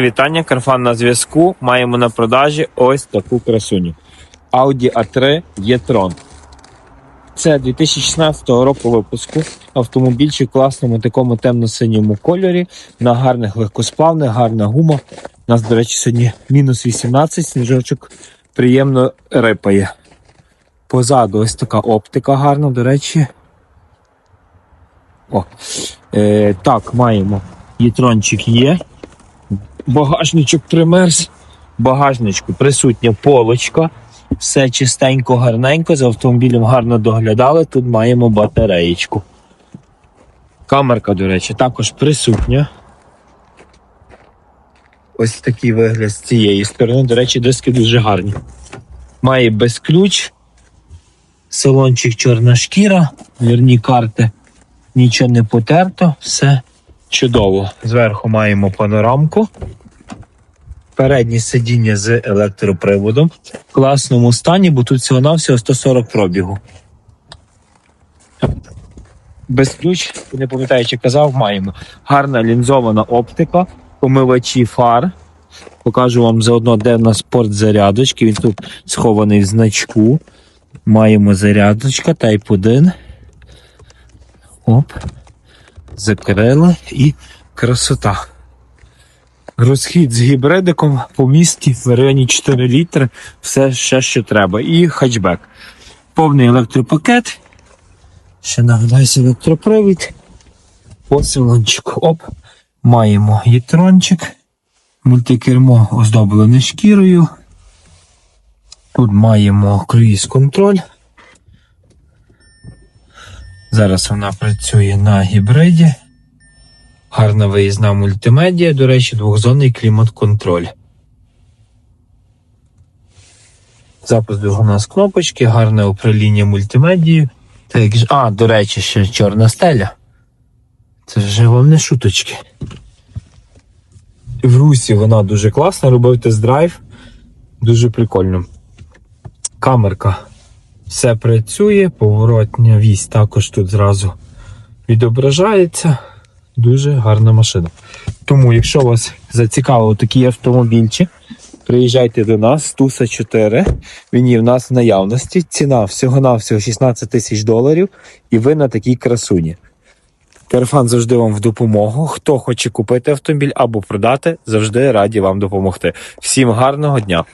Вітання, Карфан на зв'язку. Маємо на продажі ось таку красуню. Audi A3 e-tron. Це 2016 року випуску. Автомобільчик в класному такому темно-синьому кольорі, на гарних легкосплавних, гарна гума. У нас, до речі, сьогодні мінус 18, сніжочок приємно рипає. Позаду ось така оптика гарна, до речі. О, е, так, маємо. Єтрончик є. Багажничок примерз. Багажничку присутня полочка. Все чистенько, гарненько. За автомобілем гарно доглядали. Тут маємо батареєчку. Камерка, до речі, також присутня. Ось такий вигляд з цієї сторони. До речі, диски дуже гарні. Має безключ. Салончик чорна шкіра, вірні карти. Нічого не потерто, все чудово. Зверху маємо панорамку. Переднє сидіння з електроприводом. В класному стані, бо тут всього навсього 140 пробігу. Без ключ, не пам'ятаю, чи казав, маємо. Гарна лінзована оптика, помивачі фар. Покажу вам заодно, де в нас зарядочки. Він тут схований в значку. Маємо зарядочка Type 1. Оп. Закрили і красота. Розхід з гібридиком по місті в районі 4 літри, все ще, що треба. І хатчбек. Повний електропакет. Ще нагадаюся електропривід. По салончику. Оп. Маємо єтрончик. Мультикермо оздоблене шкірою. Тут маємо круїз контроль. Зараз вона працює на гібриді. Гарна виїзна мультимедіа, до речі, двохзонний клімат-контроль. Запуск двигуна з кнопочки, гарне управління мультимедією. Та як ж... А, до речі, ще чорна стеля. Це вже вам не шуточки. В русі вона дуже класна, робив тест-драйв. Дуже прикольно. Камерка. Все працює, поворотня вісь також тут зразу відображається. Дуже гарна машина. Тому, якщо вас зацікавив такий автомобільчик, приїжджайте до нас, Туса 4. Він є в нас в наявності. Ціна всього-навсього 16 тисяч доларів, і ви на такій красуні. Карфан завжди вам в допомогу. Хто хоче купити автомобіль або продати, завжди раді вам допомогти. Всім гарного дня!